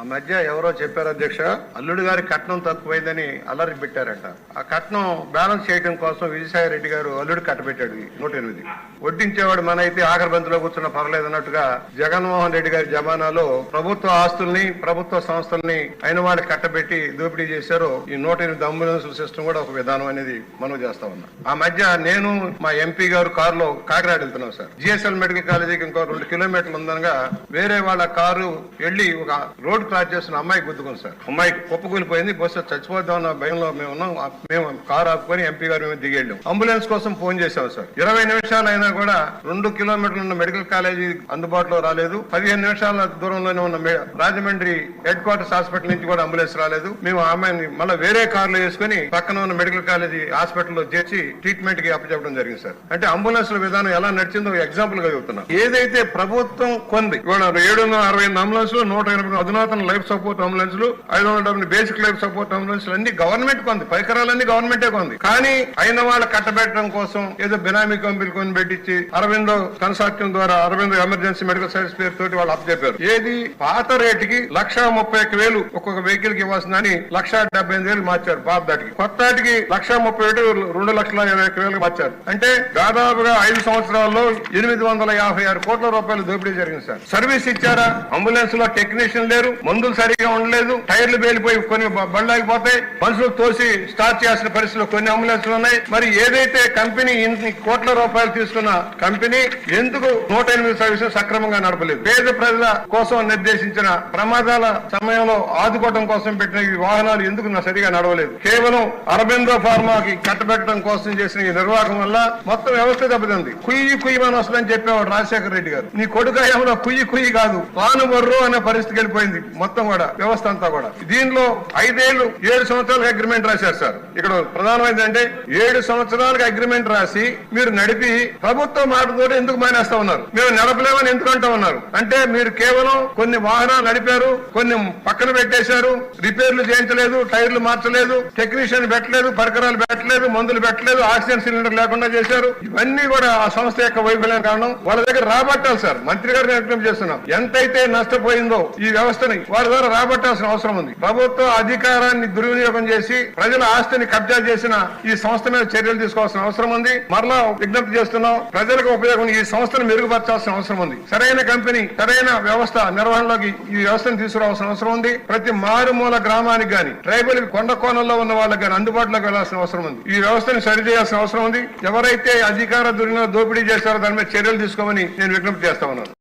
ఆ మధ్య ఎవరో చెప్పారు అధ్యక్ష అల్లుడు గారి కట్నం తక్కువైందని అల్లరి పెట్టారట. ఆ కట్నం బ్యాలెన్స్ చేయడం కోసం విజయసాయి రెడ్డి గారు అల్లుడు కట్టబెట్టాడు నూట ఎనిమిది వడ్డించేవాడు మన అయితే ఆఖరి బంతిలో కూర్చున్న పర్లేదు అన్నట్టుగా జగన్మోహన్ రెడ్డి గారి జమానాలో ప్రభుత్వ ఆస్తుల్ని ప్రభుత్వ సంస్థల్ని అయిన వాళ్ళకి కట్టబెట్టి దోపిడీ చేశారు. ఈ నూట ఎనిమిది అంబులెన్స్ సిస్టమ్ కూడా ఒక విధానం అనేది మనం చేస్తా ఉన్నాం. ఆ మధ్య నేను మా ఎంపీ గారు కారులో కాకినాడ వెళ్తున్నాం సార్. జిఎస్ఎల్ మెడికల్ కాలేజీకి ఇంకో రెండు కిలోమీటర్లు ఉందనగా వేరే వాళ్ళ కారు వెళ్ళి ఒక రోడ్ క్లాస్ చేస్తున్న అమ్మాయి గుద్దుకుంది సార్. అమ్మాయి కుప్పకూలిపోయింది బస్సు చచ్చిపోద్దాం అన్న భయంలో మేము ఉన్నాం. మేము కారు ఆపుకొని ఎంపీ గారు మేము దిగెళ్ళాం. అంబులెన్స్ కోసం ఫోన్ చేశాం సార్. ఇరవై నిమిషాలు అయినా కూడా రెండు కిలోమీటర్లు ఉన్న మెడికల్ కాలేజీ అందుబాటులో రాలేదు. పదిహేను నిమిషాల దూరంలోనే ఉన్న రాజమండ్రి హెడ్ క్వార్టర్స్ హాస్పిటల్ నుంచి కూడా అంబులెన్స్ రాలేదు. మేము ఆమెని అమ్మాయిని మళ్ళీ వేరే కార్లు వేసుకుని పక్కన ఉన్న మెడికల్ కాలేజీ హాస్పిటల్లో చేర్చి ట్రీట్మెంట్కి అప్పచెప్పడం జరిగింది సార్. అంటే అంబులెన్స్ విధానం ఎలా నడిచిందో ఎగ్జాంపుల్గా చెబుతున్నా ఏదైతే ప్రభుత్వం కొంది ఇవాళ ఏడు వందల అరవై ఎనిమిది అంబులెన్స్ నూట ఎనభై అధునాతన లైఫ్ సపోర్ట్ అంబులెన్స్ ఐదు వందల డెబ్బై బేసిక్ లైఫ్ సపోర్ట్ అంబులెన్స్ అన్ని గవర్నమెంట్ కొంది పరికరాలన్నీ గవర్నమెంటే కొంది కానీ అయిన వాళ్ళు కట్టబెట్టడం కోసం ఏదో బినామీ కంపెనీ కొని పెట్టించి అరవిందో కన్సార్టియం ద్వారా అరవిందో ఎమర్జెన్సీ మెడికల్ సర్వీస్ పేరు తోటి వాళ్ళు అప్పచెప్పారు ఏది? పాత రేటుకి లక్ష ముప్పై ఒక్క వేలు ఒక్కొక్క వెహికల్కి ఇవ్వాల్సిందని లక్ష డెబ్బై ఎనిమిది వేలు మార్చారు పాత దాటికి. కొత్త దాటికి లక్ష ముప్పై ఏడు రెండు లక్షల ఇరవై ఒక్క వేలు మార్చారు. అంటే దాదాపుగా ఐదు సంవత్సరాల్లో ఎనిమిది వందల యాభై ఆరు కోట్ల రూపాయలు దోపిడీ జరిగింది సార్. సర్వీస్ ఇచ్చారా? అంబులెన్స్లో టెక్నీషియన్ లేరు. మందులు సరిగా ఉండలేదు టైర్లు పేలిపోయి కొన్ని బ- బండ్లాగిపోతాయి మనుషులు తోసి స్టార్ట్ చేసిన పరిస్థితిలో కొన్ని అంబులెన్స్లు ఉన్నాయి. మరి ఏదైతే కంపెనీ ఇన్ని కోట్ల రూపాయలు తీసుకున్న కంపెనీ ఎందుకు నూట ఎనిమిది సర్వీసెస్ సక్రమంగా నడపలేదు? పేద ప్రజల కోసం నిర్దేశించిన ప్రమాదాల సమయంలో ఆదుకోవడం కోసం పెట్టిన ఈ వాహనాలు ఎందుకు సరిగా నడవలేదు? కేవలం అరబిందో ఫార్మాకి కట్టబెట్టడం కోసం చేసిన ఈ నిర్వాహకం వల్ల మొత్తం వ్యవస్థ దెబ్బతింది. కుయ్యి కుయ్యి కుయ్యమని వస్తుందని చెప్పేవాడు రాజశేఖర రెడ్డి గారు. నీ కొడుకు ఏమో కుయ్యి కుయ్యి కాదు తాను బర్రు అనే పరిస్థితికి వెళ్ళిపోయింది. మొత్తం కూడా వ్యవస్థ అంతా కూడా. దీనిలో ఐదేళ్ళు ఏడు సంవత్సరాలకు అగ్రిమెంట్ రాశారు సార్. ఇక్కడ ప్రధానమైనది అంటే ఏడు సంవత్సరాలకు అగ్రిమెంట్ రాసి మీరు నడిపి ప్రభుత్వ మాటతో ఎందుకు మానేస్తా ఉన్నారు? మేము నడపలేమని ఎందుకు అంటా ఉన్నారు? అంటే మీరు కేవలం కొన్ని వాహనాలు నడిపారు కొన్ని పక్కన పెట్టేశారు రిపేర్లు చేయించలేదు టైర్లు మార్చలేదు టెక్నీషియన్ పెట్టలేదు పరికరాలు పెట్టలేదు మందులు పెట్టలేదు ఆక్సిజన్ సిలిండర్ లేకుండా చేశారు. ఇవన్నీ కూడా ఆ సంస్థ యొక్క వైఫల్యం కారణం. వాళ్ళ దగ్గర రాబట్టాలి సార్. మంత్రి గారిని విజ్ఞప్తి చేస్తున్నాం. ఎంతైతే నష్టపోయిందో ఈ వ్యవస్థని వారి ద్వారా రాబట్టాల్సిన అవసరం ఉంది. ప్రభుత్వ అధికారాన్ని దుర్వినియోగం చేసి ప్రజల ఆస్తిని కబ్జా చేసిన ఈ సంస్థ మీద చర్యలు తీసుకోవాల్సిన అవసరం ఉంది. మరలా విజ్ఞప్తి చేస్తున్నాం ప్రజలకు ఉపయోగం ఈ సంస్థను మెరుగుపరచాల్సిన అవసరం ఉంది. సరైన కంపెనీ సరైన వ్యవస్థ నిర్వహణలోకి ఈ వ్యవస్థను తీసుకురావాల్సిన అవసరం ఉంది. ప్రతి మారుమూల గ్రామానికి గాని ట్రైబల్ కొండ కోణంలో ఉన్న వాళ్ళకి గాని అందుబాటులోకి వెళ్ళాల్సిన అవసరం ఉంది. ఈ వ్యవస్థను సరిచేయాల్సిన అవసరం ఉంది. ఎవరైతే అధికార దుర్వినియోగ దోపిడీ చేస్తారో దాని మీద చర్యలు తీసుకోమని నేను విజ్ఞప్తి చేస్తా ఉన్నాను.